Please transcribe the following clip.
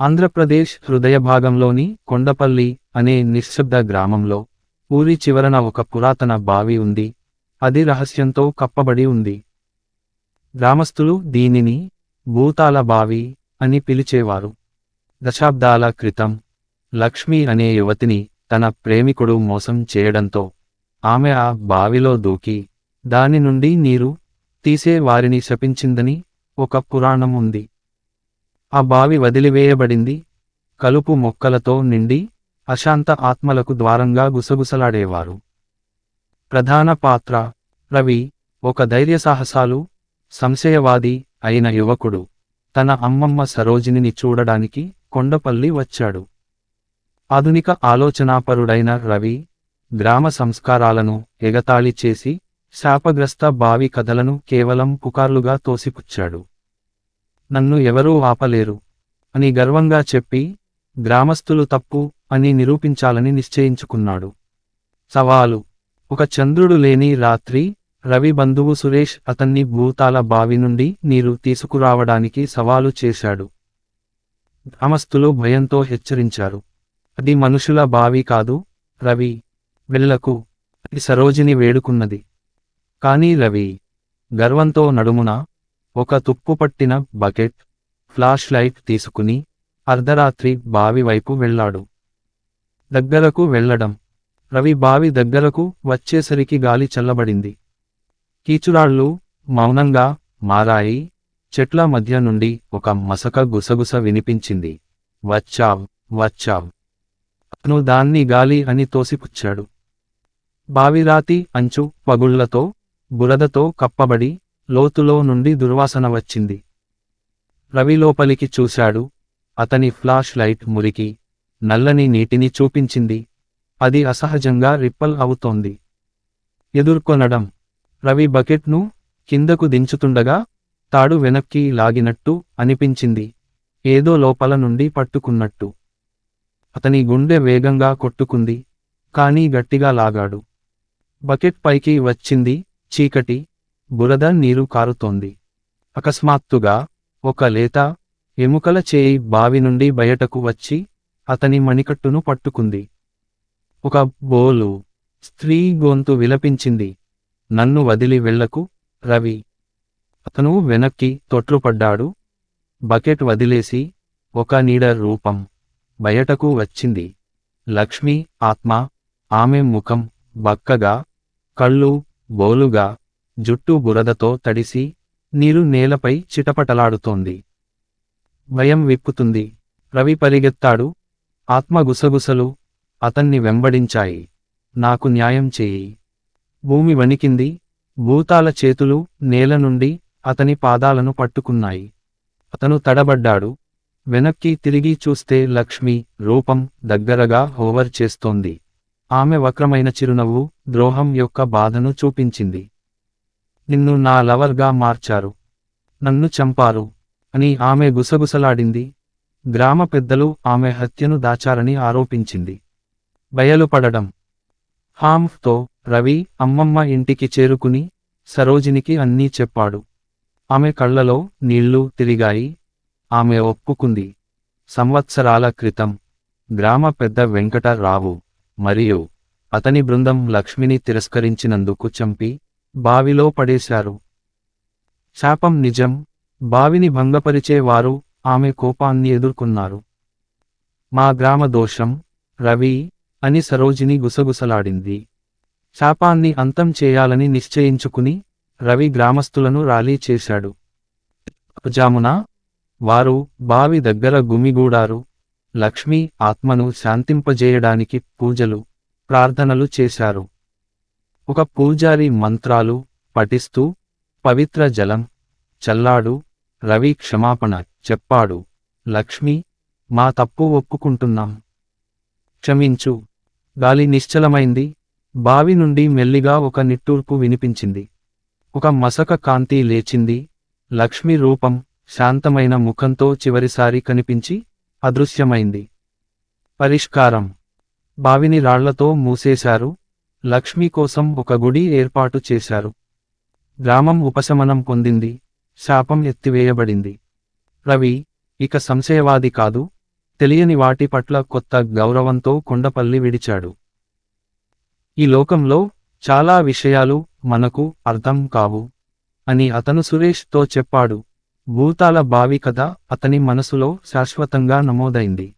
ఆంధ్రప్రదేశ్ హృదయ భాగంలోని కొండపల్లి అనే నిశ్శబ్ద గ్రామంలో ఊరి చివరన ఒక పురాతన బావి ఉంది. అది రహస్యంతో కప్పబడి ఉంది. గ్రామస్తులు దీనిని భూతాల బావి అని పిలిచేవారు. దశాబ్దాల క్రితం లక్ష్మి అనే యువతిని తన ప్రేమికుడు మోసం చేయడంతో ఆమె ఆ బావిలో దూకి దాని నుండి నీరు తీసే వారిని శపించిందని ఒక పురాణం ఉంది. ఆ బావి వదిలివేయబడింది. కలుపు మొక్కలతో నిండి అశాంత ఆత్మలకు ద్వారంగా గుసగుసలాడేవారు. ప్రధాన పాత్ర రవి ఒక ధైర్యసాహసాలు సంశయవాది అయిన యువకుడు. తన అమ్మమ్మ సరోజినిని చూడడానికి కొండపల్లి వచ్చాడు. ఆధునిక ఆలోచనాపరుడైన రవి గ్రామ సంస్కారాలను ఎగతాళి చేసి శాపగ్రస్త బావి కథలను కేవలం పుకార్లుగా తోసిపుచ్చాడు. నన్ను ఎవరూ ఆపలేరు. అని గర్వంగా చెప్పి గ్రామస్తులు తప్పు అని నిరూపించాలని నిశ్చయించుకున్నాడు. సవాలు ఒక చంద్రుడు లేని రాత్రి రవి బంధువు సురేష్ అతన్ని భూతాల బావి నుండి నీరు తీసుకురావడానికి సవాలు చేశాడు. గ్రామస్తులు భయంతో హెచ్చరించారు. అది మనుషుల బావి కాదు రవి వెళ్ళకు అది సరోజిని వేడుకున్నది. కానీ రవి గర్వంతో నడుమున ఒక తుప్పుపట్టిన బకెట్ ఫ్లాష్ లైట్ తీసుకుని అర్ధరాత్రి బావి వైపు వెళ్ళాడు. దగ్గరకు వెళ్ళడం. రవి బావి దగ్గరకు వచ్చేసరికి గాలి చల్లబడింది. కీచురాళ్ళు మౌనంగా మారాయి. చెట్ల మధ్య నుండి ఒక మసక గుసగుస వినిపించింది. వచ్చావ్ వచ్చావ్. అతను దాన్ని గాలి అని తోసిపుచ్చాడు. బావిరాతి అంచు పగుళ్ళతో బురదతో కప్పబడి లోతులో నుండి దుర్వాసన వచ్చింది. రవి లోపలికి చూశాడు. అతని ఫ్లాష్ లైట్ మురికి నల్లని నీటిని చూపించింది. అది అసహజంగా రిప్పల్ అవుతోంది. ఎదుర్కొనడం. రవి బకెట్ను కిందకు దించుతుండగా తాడు వెనక్కి లాగినట్టు అనిపించింది. ఏదో లోపల నుండి పట్టుకున్నట్టు. అతని గుండె వేగంగా కొట్టుకుంది. కానీ గట్టిగా లాగాడు. బకెట్ పైకి వచ్చింది. చీకటి. బురద నీరు కారుతోంది. అకస్మాత్తుగా ఒక లేత ఎముకల చేయి బావి నుండి బయటకు వచ్చి అతని మణికట్టును పట్టుకుంది. ఒక బోలు స్త్రీ గొంతు విలపించింది. నన్ను వదిలి వెళ్ళకు రవి. అతను వెనక్కి తొట్లుపడ్డాడు. బకెట్ వదిలేసి ఒక నీడ రూపం బయటకు వచ్చింది. లక్ష్మి ఆత్మ ఆమె ముఖం బక్కగా కళ్ళు బోలుగా జుట్టు బురదతో తడిసి నీరు నేలపై చిటపటలాడుతోంది. భయం విప్పుతుంది. రవి పరిగెత్తాడు. ఆత్మ గుసగుసలు అతన్ని వెంబడించాయి. నాకు న్యాయం చేయి భూమి వణికింది. భూతాల చేతులు నేల నుండి అతని పాదాలను పట్టుకున్నాయి. అతను తడబడ్డాడు. వెనక్కి తిరిగి చూస్తే లక్ష్మి రూపం దగ్గరగా హోవర్ చేస్తోంది. ఆమె వక్రమైన చిరునవ్వు ద్రోహం యొక్క బాధను చూపించింది. నిన్ను నా లవర్గా మార్చారు. నన్ను చంపారు. అని ఆమె గుసగుసలాడింది. గ్రామ పెద్దలు ఆమె హత్యను దాచారని ఆరోపించింది. బయలుపడడం. హామ్తో రవి అమ్మమ్మ ఇంటికి చేరుకుని సరోజినికి అన్నీ చెప్పాడు. ఆమె కళ్ళలో నీళ్ళు తిరిగాయి. ఆమె ఒప్పుకుంది. సంవత్సరాల క్రితం గ్రామ పెద్ద వెంకటరావు మరియు అతని బృందం లక్ష్మిని తిరస్కరించినందుకు చంపి బావిలో పడేశారు. శాపం నిజం బావిని భంగపరిచే వారు ఆమె కోపాన్ని ఎదుర్కొన్నారు. మా గ్రామ దోషం రవి అని సరోజిని గుసగుసలాడింది. శాపాన్ని అంతం చేయాలని నిశ్చయించుకుని రవి గ్రామస్తులను ర్యాలీ చేశాడు. జామున వారు బావి దగ్గర గుమిగూడారు. లక్ష్మీ ఆత్మను శాంతింపజేయడానికి పూజలు ప్రార్థనలు చేశారు. ఒక పూజారి మంత్రాలు పఠిస్తూ పవిత్ర జలం చల్లాడు రవి క్షమాపణ చెప్పాడు లక్ష్మి మా తప్పు ఒప్పుకుంటున్నాం. క్షమించు. గాలి నిశ్చలమైంది. బావి నుండి మెల్లిగా ఒక నిట్టూర్పు వినిపించింది. ఒక మసక కాంతి లేచింది. లక్ష్మి రూపం శాంతమైన ముఖంతో చివరిసారి కనిపించి అదృశ్యమైంది. పరిష్కారం. బావిని రాళ్ళతో మూసేశారు. లక్ష్మి కోసం ఒక గుడి ఏర్పాటు చేశారు. గ్రామం ఉపశమనం పొందింది. శాపం ఎత్తివేయబడింది. రవి ఇక సంశయవాది కాదు. తెలియని వాటి పట్ల కొత్త గౌరవంతో కొండపల్లి విడిచాడు. ఈ లోకంలో చాలా విషయాలు మనకు అర్థం కావు అని అతను సురేష్తో చెప్పాడు. భూతాల బావి కథ అతని మనసులో శాశ్వతంగా నమోదైంది.